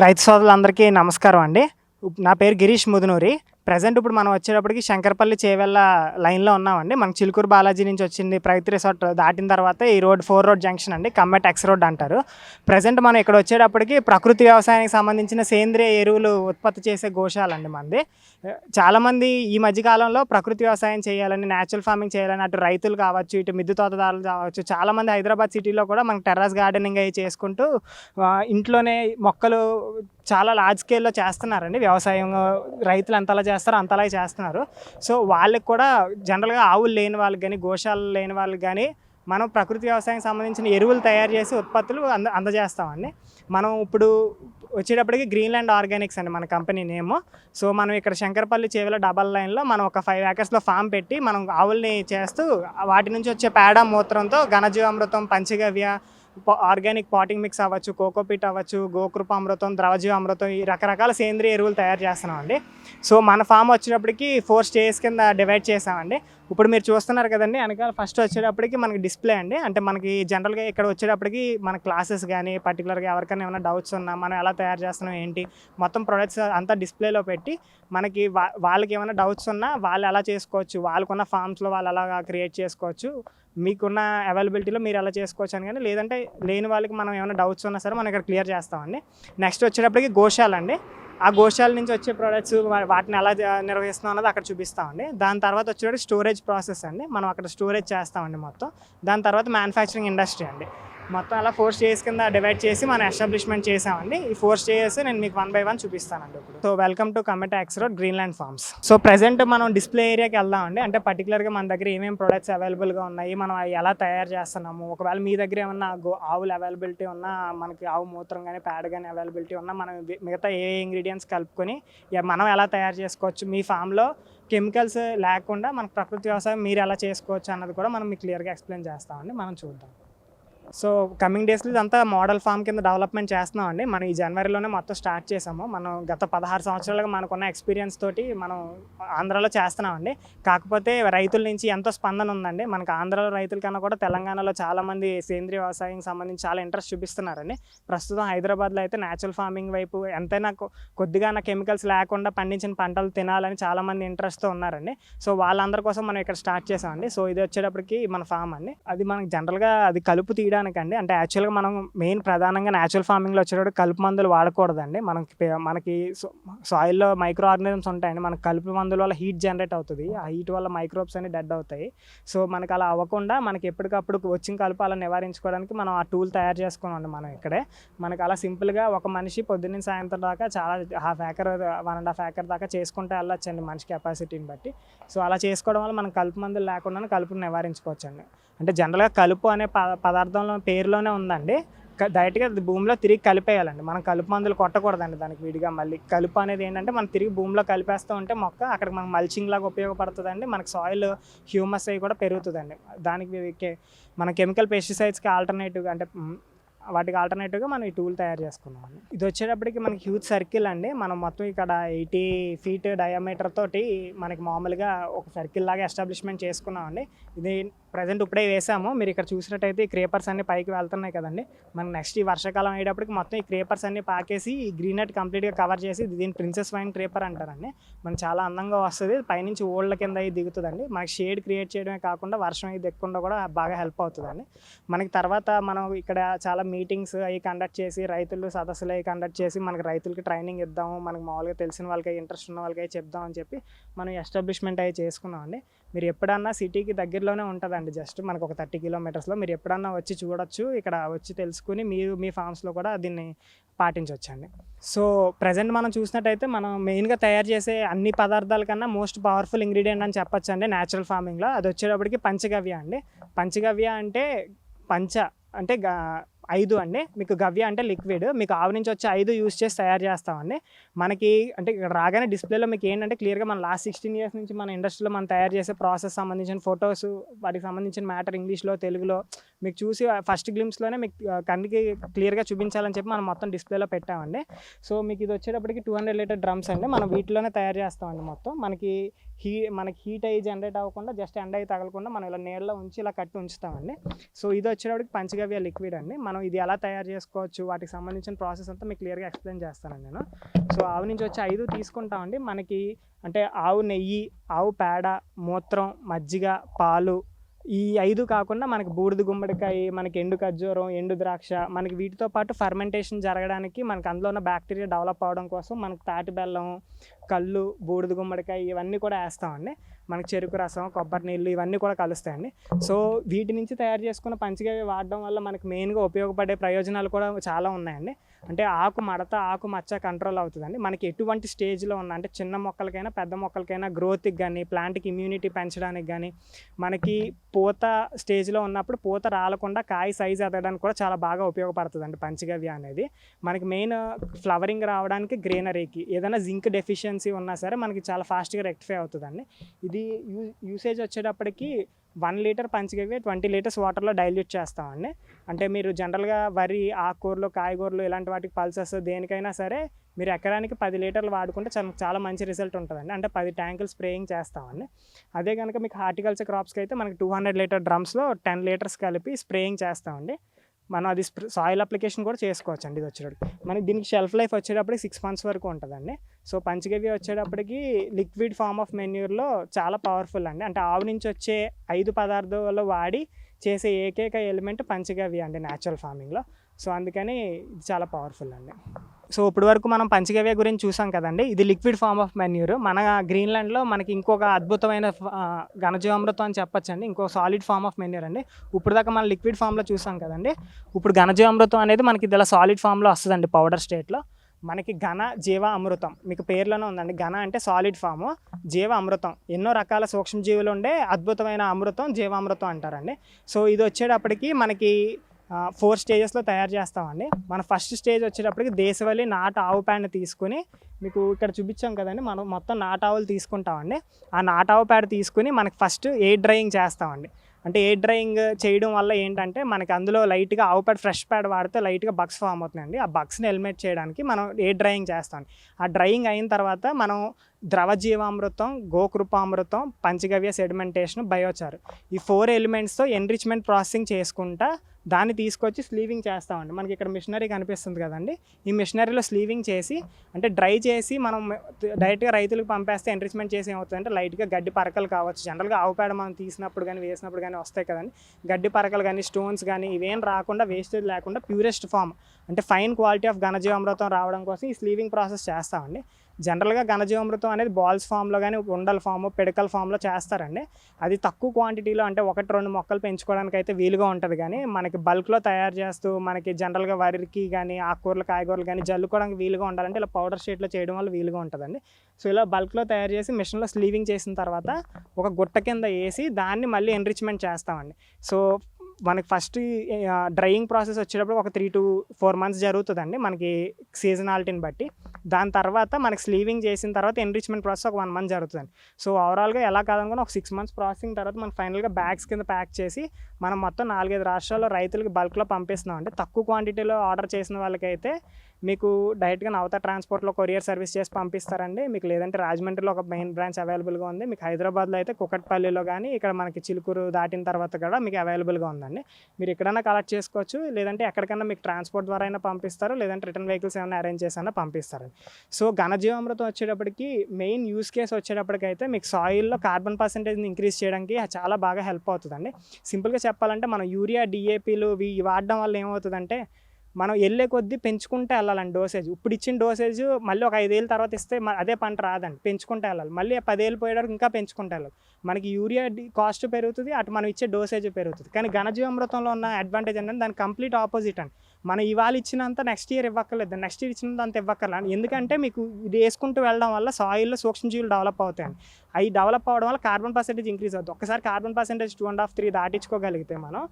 రైతు సోదరులందరికీ నమస్కారం అండి. నా పేరు గిరీష్ ముదునూరి. ప్రజెంట్ ఇప్పుడు మనం వచ్చేటప్పటికి శంకరపల్లి చేవెళ్ళ లైన్లో ఉన్నామండి. మనకి చిలుకూరు బాలాజీ నుంచి వచ్చింది ప్రగతి రిసార్ట్ దాటిన తర్వాత ఈ రోడ్ ఫోర్ రోడ్ జంక్షన్ అండి. కమ్మెట్ ఎక్స్ రోడ్ అంటారు. ప్రజెంట్ మనం ఇక్కడ వచ్చేటప్పటికి ప్రకృతి వ్యవసాయానికి సంబంధించిన సేంద్రియ ఎరువులు ఉత్పత్తి చేసే గోశాలండి మనది. చాలామంది ఈ మధ్యకాలంలో ప్రకృతి వ్యవసాయం చేయాలని న్యాచురల్ ఫార్మింగ్ చేయాలని అటు రైతులు కావచ్చు ఇటు మిద్దు తోటదారులు కావచ్చు చాలామంది హైదరాబాద్ సిటీలో కూడా మనకి టెర్రస్ గార్డెనింగ్ అవి చేసుకుంటూ ఇంట్లోనే మొక్కలు చాలా లార్జ్ స్కేల్లో చేస్తున్నారండి. వ్యవసాయం రైతులు ఎంతలా చేస్తారో అంతలా చేస్తున్నారు. సో వాళ్ళకి కూడా జనరల్గా ఆవులు లేని వాళ్ళకి కానీ గోశాలు లేని వాళ్ళకి కానీ మనం ప్రకృతి వ్యవసాయం సంబంధించిన ఎరువులు తయారు చేసి ఉత్పత్తులు అంద అందజేస్తామండి. మనం ఇప్పుడు వచ్చేటప్పటికి గ్రీన్లాండ్ ఆర్గానిక్స్ అండి మన కంపెనీ నేమ్. సో మనం ఇక్కడ శంకరపల్లి చేవల డబల్ లైన్లో మనం ఒక ఫైవ్ ఏకర్స్లో ఫామ్ పెట్టి మనం ఆవుల్ని చేస్తూ వాటి నుంచి వచ్చే పేడ మూత్రంతో ఘనజీవామృతం పంచగవ్య ఆర్గానిక్ పాటింగ్ మిక్స్ అవ్వచ్చు కోకోపిట్ అవ్వచ్చు గోకృప అమృతం ద్రవజీవామృతం ఈ రకరకాల సేంద్రియ ఎరువులు తయారు చేస్తున్నామండి. సో మన ఫామ్ వచ్చినప్పటికీ ఫోర్ స్టేజ్ కింద డివైడ్ చేసామండి ఇప్పుడు మీరు చూస్తున్నారు కదండి వెనకాల ఫస్ట్ వచ్చేటప్పటికి మనకి డిస్ప్లే అండి. అంటే మనకి జనరల్గా ఇక్కడ వచ్చేటప్పటికి మన క్లాసెస్ కానీ పర్టికులర్గా ఎవరికైనా ఏమైనా డౌట్స్ ఉన్నా మనం ఎలా తయారు చేస్తున్నాం ఏంటి మొత్తం ప్రొడక్ట్స్ అంతా డిస్ప్లేలో పెట్టి మనకి వా- వాళ్ళకి ఏమైనా డౌట్స్ ఉన్నా వాళ్ళు ఎలా చేసుకోవచ్చు వాళ్ళకున్న ఫామ్స్లో వాళ్ళు ఎలా క్రియేట్ చేసుకోవచ్చు. మీకున్న అవైలబిలిటీలో మీరు ఎలా చేసుకోవచ్చు అని కానీ లేదంటే లేని వాళ్ళకి మనం ఏమైనా డౌట్స్ ఉన్నా సరే మనం ఇక్కడ క్లియర్ చేస్తామండి. నెక్స్ట్ వచ్చేటప్పటికి గోశాల అండి. ఆ గోశాల నుంచి వచ్చే ప్రొడక్ట్స్ వాటిని ఎలా నిర్వహిస్తున్నాం అన్నది అక్కడ చూపిస్తామండి. దాని తర్వాత వచ్చేటప్పుడు స్టోరేజ్ ప్రాసెస్ అండి. మనం అక్కడ స్టోరేజ్ చేస్తామండి మొత్తం. దాని తర్వాత మ్యానుఫ్యాక్చరింగ్ ఇండస్ట్రీ అండి. మొత్తం అలా ఫోర్ స్టేజ్ కింద డివైడ్ చేసి మనం ఎస్టాబ్లిష్మెంట్ చేసామండి. ఈ ఫోర్ స్టేజెస్ నేను మీకు వన్ బై వన్ చూపిస్తానండి ఇప్పుడు. So welcome to Kameta X road Greenland farms so present మనం డిస్ప్లే ఏరియాకి వెళ్దామండి. అంటే పర్టికులర్గా మన దగ్గర ఏమేమి ప్రొడక్ట్స్ అవైలబుల్గా ఉన్నాయి మనం అవి ఎలా తయారు చేస్తున్నాము ఒకవేళ మీ దగ్గర ఏమన్నా గో ఆవులు అవైలబిలిటీ ఉన్నా మనకి ఆవు మూత్రం కానీ పేడ కానీ అవైలబిలిటీ ఉన్నా మనం మిగతా ఏ ఇంగ్రీడియంట్స్ కలుపుకొని మనం ఎలా తయారు చేసుకోవచ్చు మీ ఫామ్లో కెమికల్స్ లేకుండా మన ప్రకృతి వ్యవసాయం మీరు ఎలా చేసుకోవచ్చు అన్నది కూడా మనం మీకు క్లియర్గా ఎక్స్ప్లెయిన్ చేస్తామండి. మనం చూద్దాం. సో కమింగ్ డేస్లో ఇదంతా మోడల్ ఫామ్ కింద డెవలప్మెంట్ చేస్తున్నామండి. మనం ఈ జనవరిలోనే మొత్తం స్టార్ట్ చేసాము. మనం గత పదహారు సంవత్సరాలుగా మనకున్న ఎక్స్పీరియన్స్ తోటి మనం ఆంధ్రాలో చేస్తున్నామండి. కాకపోతే రైతుల నుంచి ఎంతో స్పందన ఉందండి. మనకు ఆంధ్రాలో రైతుల కన్నా కూడా తెలంగాణలో చాలామంది సేంద్రియ వ్యవసాయం సంబంధించి చాలా ఇంట్రెస్ట్ చూపిస్తున్నారండి. ప్రస్తుతం హైదరాబాద్లో అయితే న్యాచురల్ ఫార్మింగ్ వైపు ఎంతైనా కొద్దిగా నా కెమికల్స్ లేకుండా పండించిన పంటలు తినాలని చాలామంది ఇంట్రెస్ట్తో ఉన్నారండి. సో వాళ్ళందరి కోసం మనం ఇక్కడ స్టార్ట్ చేసామండి. సో ఇది వచ్చేటప్పటికి మన ఫామ్ అండి. అది మనకి జనరల్గా అది కలుపు తీయడానికండి అంటే యాక్చువల్గా మనం మెయిన్ ప్రధానంగా న్యాచురల్ ఫార్మింగ్లో వచ్చేటప్పుడు కలుపు మందులు వాడకూడదండి. మనకి మనకి సాయిల్లో మైక్రో ఆర్గానిజమ్స్ ఉంటాయండి. మనకి కలుపు మందుల వల్ల హీట్ జనరేట్ అవుతుంది. ఆ హీట్ వల్ల మైక్రోబ్స్ అన్ని డెడ్ అవుతాయి. సో మనకి అలా అవ్వకుండా మనకి ఎప్పటికప్పుడు వచ్చిన కలుపు అలా నివారించుకోవడానికి మనం ఆ టూల్ తయారు చేసుకున్నాం మనం ఇక్కడే. మనకి అలా సింపుల్గా ఒక మనిషి పొద్దున్న సాయంత్రం దాకా చాలా half acre one and half acre దాకా చేసుకుంటే వెళ్ళొచ్చండి మనిషి కెపాసిటీని బట్టి. సో అలా చేసుకోవడం వల్ల మనం కలుపు మందులు లేకుండా కలుపును నివారించుకోవచ్చండి. అంటే జనరల్గా కలుపు అనే పదార్థంలో పేరులోనే ఉందండి. డైరెక్ట్గా అది భూమిలో తిరిగి కలిపేయాలండి. మనం కలుపు మందులు కొట్టకూడదండి దానికి విడిగా. మళ్ళీ కలుపు అనేది ఏంటంటే మనం తిరిగి భూమిలో కలిపేస్తూ ఉంటే మొక్క అక్కడ మనకు మల్చింగ్ లాగా ఉపయోగపడుతుందండి. మనకి సాయిల్ హ్యూమస్ అవి కూడా పెరుగుతుందండి. దానికి మన కెమికల్ పెస్టిసైడ్స్కి ఆల్టర్నేటివ్ అంటే వాటికి ఆల్టర్నేటివ్గా మనం ఈ టూల్ తయారు చేసుకున్నామండి. ఇది వచ్చేటప్పటికి మనకి హ్యూజ్ సర్కిల్ అండి. మనం మొత్తం ఇక్కడ ఎయిటీ ఫీట్ డయామీటర్ తోటి మనకి మామూలుగా ఒక సర్కిల్ లాగా ఎస్టాబ్లిష్మెంట్ చేసుకున్నామండి. ఇది ప్రజెంట్ ఇప్పుడే వేసాము. మీరు ఇక్కడ చూసినట్టయితే ఈ క్రేపర్స్ అన్ని పైకి వెళ్తున్నాయి కదండి. మనకి నెక్స్ట్ ఈ వర్షాకాలం అయ్యేటప్పటికి మొత్తం ఈ క్రేపర్స్ అన్ని పాకేసి ఈ గ్రీనట్ కంప్లీట్గా కవర్ చేసి దీని ప్రిన్సెస్ వైన్ క్రేపర్ అంటారండి. మనకి చాలా అందంగా వస్తుంది. పైనుంచి ఓళ్ళ కింద అయి దిగుతుందండి. మనకి షేడ్ క్రియేట్ చేయడమే కాకుండా వర్షం అయి దిక్కకుండా కూడా బాగా హెల్ప్ అవుతుందండి. మనకి తర్వాత మనం ఇక్కడ చాలా మీటింగ్స్ అవి కండక్ట్ చేసి రైతులు సదస్సులు అవి కండక్ట్ చేసి మనకి రైతులకి ట్రైనింగ్ ఇద్దాము. మనకి మామూలుగా తెలిసిన వాళ్ళకి ఇంట్రెస్ట్ ఉన్న వాళ్ళకి చెప్దామని చెప్పి మనం ఎస్టాబ్లిష్మెంట్ అవి చేసుకున్నామండి. మీరు ఎప్పుడన్నా సిటీకి దగ్గరలోనే ఉంటుందండి. జస్ట్ మనకు ఒక థర్టీ కిలోమీటర్స్లో మీరు ఎప్పుడన్నా వచ్చి చూడొచ్చు. ఇక్కడ వచ్చి తెలుసుకుని మీరు మీ ఫామ్స్లో కూడా దీన్ని పాటించవచ్చండి సో ప్రజెంట్ మనం చూసినట్టయితే మనం మెయిన్గా తయారు చేసే అన్ని పదార్థాల కన్నా మోస్ట్ పవర్ఫుల్ ఇంగ్రీడియంట్ అని చెప్పొచ్చు అండి న్యాచురల్ ఫార్మింగ్లో. అది వచ్చేటప్పటికి పంచగవ్య అండి. పంచగవ్య అంటే పంచ అంటే గా- ఐదు అండి. మీకు గవ్య అంటే లిక్విడ్. మీకు ఆవు నుంచి వచ్చే ఐదు యూస్ చేసి తయారు చేస్తామండి. మనకి అంటే ఇక్కడ రాగానే డిస్ప్లేలో మీకు ఏంటంటే క్లియర్గా మన లాస్ట్ సిక్స్టీన్ ఇయర్స్ నుంచి మన ఇండస్ట్రీలో మనం తయారు చేసే ప్రాసెస్ సంబంధించిన ఫొటోస్ వాటికి సంబంధించిన మ్యాటర్ ఇంగ్లీష్లో తెలుగులో మీకు చూసి ఫస్ట్ గ్లిమ్స్లోనే మీకు ఆ, కన్నుకి క్లియర్గా చూపించాలని చెప్పి మనం మొత్తం డిస్ప్లేలో పెట్టామండి. సో మీకు ఇది వచ్చేటప్పటికి టూ హండ్రెడ్ లీటర్ డ్రమ్స్ అండి. మనం వీటిలోనే తయారు చేస్తామండి మొత్తం. మనకి హీ మనకి హీట్ అయ్యి జనరేట్ అవ్వకుండా జస్ట్ ఎండ అయ్యి తగలకుండా మనం ఇలా నీళ్ళలో ఉంచి ఇలా కట్టి ఉంచుతామండి. సో ఇది వచ్చేటప్పటికి పంచగవ్య లిక్విడ్ అండి. మనం ఇది ఎలా తయారు చేసుకోవచ్చు వాటికి సంబంధించిన ప్రాసెస్ అంతా మీకు క్లియర్గా ఎక్స్ప్లెయిన్ చేస్తానండి నేను. సో ఆవు నుంచి వచ్చి ఐదు తీసుకుంటామండి. మనకి అంటే ఆవు నెయ్యి ఆవు పేడ మూత్రం మజ్జిగ పాలు ఈ ఐదు కాకుండా మనకి బూడిద గుమ్మడికాయ మనకి ఎండు ఖర్జూరం ఎండు ద్రాక్ష మనకి వీటితో పాటు ఫర్మెంటేషన్ జరగడానికి మనకి అందులో ఉన్న బ్యాక్టీరియా డెవలప్ అవడం కోసం మనకు తాటి బెల్లం కళ్ళు బూడిద గుమ్మడికాయ ఇవన్నీ కూడా వేస్తామండి. మనకి చెరుకు రసం కొబ్బరి నీళ్ళు ఇవన్నీ కూడా కలుస్తాయండి. సో వీటి నుంచి తయారు చేసుకున్న పంచగవ్య వాడడం వల్ల మనకి మెయిన్గా ఉపయోగపడే ప్రయోజనాలు కూడా చాలా ఉన్నాయండి. అంటే ఆకు మడత ఆకు మచ్చ కంట్రోల్ అవుతుందండి. మనకి ఎటువంటి స్టేజ్లో ఉన్న అంటే చిన్న మొక్కలకైనా పెద్ద మొక్కలకైనా గ్రోత్కి కానీ ప్లాంట్కి ఇమ్యూనిటీ పెంచడానికి కానీ మనకి పూత స్టేజ్లో ఉన్నప్పుడు పూత రాలకుండా కాయ సైజ్ ఎదగడానికి కూడా చాలా బాగా ఉపయోగపడుతుందండి పంచగవ్య అనేది. మనకి మెయిన్ ఫ్లవరింగ్ రావడానికి గ్రీనరీకి ఏదైనా జింక్ డెఫిషియన్సీ ఉన్నా సరే మనకి చాలా ఫాస్ట్గా రెక్టిఫై అవుతుందండి. ఇది యూ యూసేజ్ వచ్చేటప్పటికి వన్ లీటర్ పంచగవ్య ట్వంటీ లీటర్స్ వాటర్లో డైల్యూట్ చేస్తామండి. అంటే మీరు జనరల్గా వరి ఆకుకూరలు కాయగూరలు ఇలాంటి వాటికి పల్సెస్ దేనికైనా సరే మీరు ఎకరానికి పది లీటర్లు వాడుకుంటే చాలా చాలా మంచి రిజల్ట్ ఉంటుందండి. అంటే పది ట్యాంకులు స్ప్రేయింగ్ చేస్తామండి. అదే కనుక మీకు హార్టికల్చర్ క్రాప్స్కి అయితే మనకి టూ హండ్రెడ్ లీటర్ డ్రమ్స్లో టెన్ లీటర్స్ కలిపి స్ప్రేయింగ్ చేస్తామండి. మనం అది సాయిల్ అప్లికేషన్ కూడా చేసుకోవచ్చు అండి ఇది వచ్చేటప్పుడు. మనకి దీనికి షెల్ఫ్ లైఫ్ వచ్చేటప్పటికి సిక్స్ మంత్స్ వరకు ఉంటుందండి. సో పంచగవ్య వచ్చేటప్పటికి లిక్విడ్ ఫామ్ ఆఫ్ మెన్యూర్లో చాలా పవర్ఫుల్ అండి. అంటే ఆవు నుంచి వచ్చే ఐదు పదార్థాలు వాడి చేసే ఏకైక ఎలిమెంట్ పంచగవ్య అండి న్యాచురల్ ఫార్మింగ్లో సో అందుకని ఇది చాలా పవర్ఫుల్ అండి. సో ఇప్పటి వరకు మనం పంచగవ్య గురించి చూసాం కదండి. ఇది లిక్విడ్ ఫామ్ ఆఫ్ మెన్యూర్. మన గ్రీన్లాండ్లో మనకి ఇంకొక అద్భుతమైన ఘనజీవామృతం అని చెప్పొచ్చండి. ఇంకో సాలిడ్ ఫామ్ ఆఫ్ మెన్యూర్ అండి. ఇప్పుడు దాకా మనం లిక్విడ్ ఫామ్లో చూసాం కదండి. ఇప్పుడు ఘనజీవామృతం అనేది మనకి ఇలా సాలిడ్ ఫామ్లో వస్తుందండి పౌడర్ స్టేట్లో. మనకి ఘన జీవ అమృతం. మీకు పేర్లోనే ఉందండి. ఘన అంటే సాలిడ్ ఫాము జీవ అమృతం. ఎన్నో రకాల సూక్ష్మజీవులు ఉండే అద్భుతమైన అమృతం జీవామృతం అంటారండి. సో ఇది వచ్చేటప్పటికి మనకి ఫోర్ స్టేజెస్లో తయారు చేస్తామండి. మన ఫస్ట్ స్టేజ్ వచ్చేటప్పటికి దేశవాళీ నాటు ఆవు ప్యాడ్ తీసుకుని మీకు ఇక్కడ చూపించాం కదండి మనం మొత్తం నాటావులు తీసుకుంటామండి. ఆ నాటు ఆవు పేడ తీసుకుని మనకి ఫస్ట్ ఎయిర్ డ్రైయింగ్ చేస్తామండి. అంటే ఎయిర్ డ్రైయింగ్ చేయడం వల్ల ఏంటంటే మనకి అందులో లైట్గా ఆవు పేడ ఫ్రెష్ పేడ వాడితే లైట్గా బగ్స్ ఫామ్ అవుతుందండి ఆ బగ్స్ని ఎలిమినేట్ చేయడానికి మనం ఎయిర్ డ్రైయింగ్ చేస్తాం ఆ డ్రైయింగ్ అయిన తర్వాత మనం ద్రవ జీవామృతం గోకృపామృతం పంచగవ్య సెడిమెంటేషన్ బయోచార్ ఈ ఫోర్ ఎలిమెంట్స్తో ఎన్రిచ్మెంట్ ప్రాసెసింగ్ చేసుకుంటా దాన్ని తీసుకొచ్చి స్లీవింగ్ చేస్తామండి. మనకి ఇక్కడ మిషనరీ కనిపిస్తుంది కదండి. ఈ మిషనరీలో స్లీవింగ్ చేసి అంటే డ్రై చేసి మనం డైరెక్ట్గా రైతులకు పంపేస్తే ఎన్రిచ్మెంట్ చేసి ఏమవుతుందంటే లైట్గా గడ్డి పరకలు కావచ్చు. జనరల్గా ఆవు పేడ మనం తీసినప్పుడు కానీ వేసినప్పుడు కానీ వస్తాయి కదండి. గడ్డి పరకలు కానీ స్టోన్స్ కానీ ఇవేం రాకుండా వేస్టేజ్ లేకుండా ప్యూరెస్ట్ ఫామ్ అంటే ఫైన్ క్వాలిటీ ఆఫ్ ఘనజీవామృతం రావడం కోసం ఈ స్లీవింగ్ ప్రాసెస్ చేస్తామండి. జనరల్గా ఘనజీవామృతం అనేది బాల్స్ ఫామ్లో కానీ ఉండల ఫామ్ పిడకల ఫామ్లో చేస్తారండి. అది తక్కువ క్వాంటిటీలో అంటే ఒకటి రెండు మొక్కలు పెంచుకోవడానికి అయితే వీలుగా ఉంటుంది కానీ మనకి బల్క్లో తయారు చేస్తూ మనకి జనరల్గా వరికి కానీ ఆకుకూరలు కాయగూరలు కానీ జల్లుకోవడానికి వీలుగా ఉండాలంటే ఇలా పౌడర్ షీట్లో చేయడం వల్ల వీలుగా ఉంటుందండి. సో ఇలా బల్క్లో తయారు చేసి మిషన్లో స్లీవింగ్ చేసిన తర్వాత ఒక గుట్ట కింద వేసి దాన్ని మళ్ళీ ఎన్రిచ్మెంట్ చేస్తామండి. సో మనకి ఫస్ట్ డ్రైయింగ్ ప్రాసెస్ వచ్చేటప్పుడు ఒక త్రీ టు ఫోర్ మంత్స్ జరుగుతుందండి మనకి సీజనాలిటీని బట్టి. దాని తర్వాత మనకి స్లీవింగ్ చేసిన తర్వాత ఎన్రిచ్మెంట్ ప్రాసెస్ ఒక వన్ మంత్ జరుగుతుంది. సో ఓవరాల్గా ఎలా కాదనుకున్నా ఒక సిక్స్ మంత్స్ ప్రాసెసింగ్ తర్వాత మనం ఫైనల్గా బ్యాగ్స్ కింద ప్యాక్ చేసి మనం మొత్తం నాలుగైదు రాష్ట్రాల్లో రైతులకు బల్క్లో పంపిస్తున్నాం అంటే తక్కువ క్వాంటిటీలో ఆర్డర్ చేసిన వాళ్ళకైతే మీకు డైరెక్ట్గా నవత ట్రాన్స్పోర్ట్లో కొరియర్ సర్వీస్ చేసి పంపిస్తారండి. మీకు లేదంటే రాజమండ్రిలో ఒక మెయిన్ బ్రాంచ్ అవైలబుల్గా ఉంది. మీకు హైదరాబాద్లో అయితే కుకట్పల్లిలో కానీ ఇక్కడ మనకి చిలుకూరు దాటిన తర్వాత కూడా మీకు అవైలబుల్గా ఉందండి. మీరు ఎక్కడైనా కలెక్ట్ చేసుకోవచ్చు. లేదంటే ఎక్కడికైనా మీకు ట్రాన్స్పోర్ట్ ద్వారా అయినా పంపిస్తారు. లేదంటే రిటర్న్ వెహికల్స్ ఏమైనా అరేంజ్ చేసినా పంపిస్తారు సో ఘనజీవామృతం వచ్చేటప్పటికి మెయిన్ యూస్ కేస్ వచ్చేటప్పటికైతే మీకు సాయిల్లో కార్బన్ పర్సంటేజ్ని ఇంక్రీజ్ చేయడానికి చాలా బాగా హెల్ప్ అవుతుందండి. సింపుల్గా చెప్పాలంటే మనం యూరియా డిఏపీలు ఇవి వాడడం వల్ల ఏమవుతుందంటే మనం వెళ్ళే కొద్దీ పెంచుకుంటే వెళ్ళాలండి డోసేజ్. ఇప్పుడు ఇచ్చిన డోసేజ్ మళ్ళీ ఒక ఐదేళ్ళ తర్వాత ఇస్తే అదే పంట రాదండి. పెంచుకుంటే వెళ్ళాలి. మళ్ళీ పదేళ్ళు పోయేటప్పుడు ఇంకా పెంచుకుంటే వెళ్ళాలి. మనకి యూరియా కాస్ట్ పెరుగుతుంది అటు మనం ఇచ్చే డోసేజ్ పెరుగుతుంది. కానీ ఘనజీవామృతంలో ఉన్న అడ్వాంటేజ్ ఏంటంటే దాని కంప్లీట్ ఆపోజిట్ అండి. మనం ఇవాళ ఇచ్చినంత నెక్స్ట్ ఇయర్ ఇవ్వక్కర్లేదు. నెక్స్ట్ ఇయర్ ఇచ్చినంత అంత ఇవ్వక్కర్లేదు. ఎందుకంటే మీకు ఇది వేసుకుంటూ వెళ్ళడం వల్ల సాయిల్లో సూక్ష్మజీవులు డెవలప్ అవుతాయండి. అవి డెవలప్ అవ్వడం వల్ల కార్బన్ పర్సెంటేజ్ ఇంక్రీజ్ అవుతుంది ఒక్కసారి carbon percentage two and half three దాటించుకోగలిగితే మనం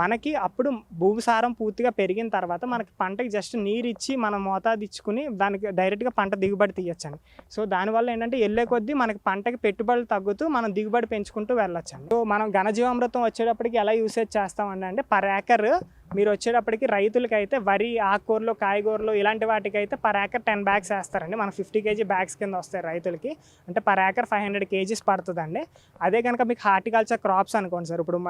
మనకి అప్పుడు భూసారం పూర్తిగా పెరిగిన తర్వాత మనకి పంటకి జస్ట్ నీరు ఇచ్చి మనం మోతాదు ఇచ్చుకుని దానికి డైరెక్ట్గా పంట దిగుబడి తీయచ్చండి. సో దానివల్ల ఏంటంటే వెళ్ళే కొద్దీ మనకి పంటకి పెట్టుబడులు తగ్గుతూ మనం దిగుబడి పెంచుకుంటూ వెళ్ళొచ్చండి. సో మనం ఘనజీవామృతం వచ్చేటప్పటికి ఎలా యూసేజ్ చేస్తామండి అంటే పర్ ఏకర్ మీరు వచ్చేటప్పటికి రైతులకి అయితే వరి ఆకుకూరలు కాయగూరలు ఇలాంటి వాటికి అయితే పర్ ఏకర్ టెన్ బ్యాగ్స్ వేస్తారండి. మనకు ఫిఫ్టీ కేజీ బ్యాగ్స్ కింద వస్తాయి రైతులకి. అంటే per acre five hundred kgs పడుతుందండి. అదే కనుక మీకు హార్టికల్చర్ క్రాప్స్ అనుకోండి సార్. ఇప్పుడు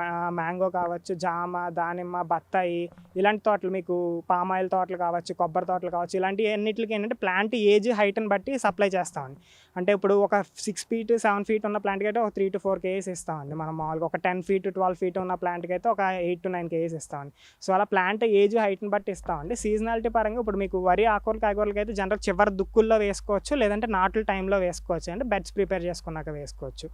మ్యాంగో కావచ్చు జామ దానిమ్మ బత్తాయి ఇలాంటి తోటలు మీకు పామాయిల్ తోటలు కావచ్చు కొబ్బరి తోటలు కావచ్చు ఇలాంటి అన్నిటికి ఏంటంటే ప్లాంట్ ఏజ్ హైట్ని బట్టి సప్లై చేస్తామండి. అంటే ఇప్పుడు ఒక సిక్స్ ఫీట్ సెవెన్ ఫీట్ ఉన్న ప్లాంట్కి అయితే ఒక త్రీ టు ఫోర్ కేజీస్ ఇస్తామండి. మనం మామూలుగా ఒక టెన్ ఫీట్ ట్వెల్వ్ ఫీట్ ఉన్న ప్లాంట్కి అయితే ఒక ఎయిట్ టు నైన్ కేజీస్ ఇస్తామండి. సో అలా ప్లాంట్ ఏజ్ హైట్ని బట్టి ఇస్తామండి. సీజనాలిటీ పరంగా ఇప్పుడు మీకు వరి ఆకూరలు కాయగూరలకి అయితే జనరల్ చివరి దుక్కుల్లో వేసుకోవచ్చు లేదంటే నాటుల టైంలో వేసుకోవచ్చు అంటే బెడ్స్ ప్రిపేర్ చేసుకున్నాక వేసుకోవచ్చు.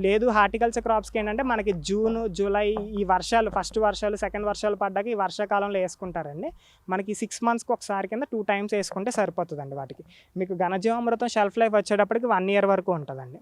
లేదు హార్టికల్చర్ క్రాప్స్కి ఏంటంటే మనకి జూన్ జూలై ఈ వర్షాలు ఫస్ట్ వర్షాలు సెకండ్ వర్షాలు పడ్డాక ఈ వర్షాకాలంలో వేసుకుంటారండి. మనకి సిక్స్ మంత్స్కి ఒకసారి కింద టూ టైమ్స్ వేసుకుంటే సరిపోతుందండి వాటికి. మీకు ఘనజీవామృతం షెల్ఫ్ లైఫ్ వచ్చేటప్పటికి వన్ ఇయర్ వరకు ఉంటుందండి.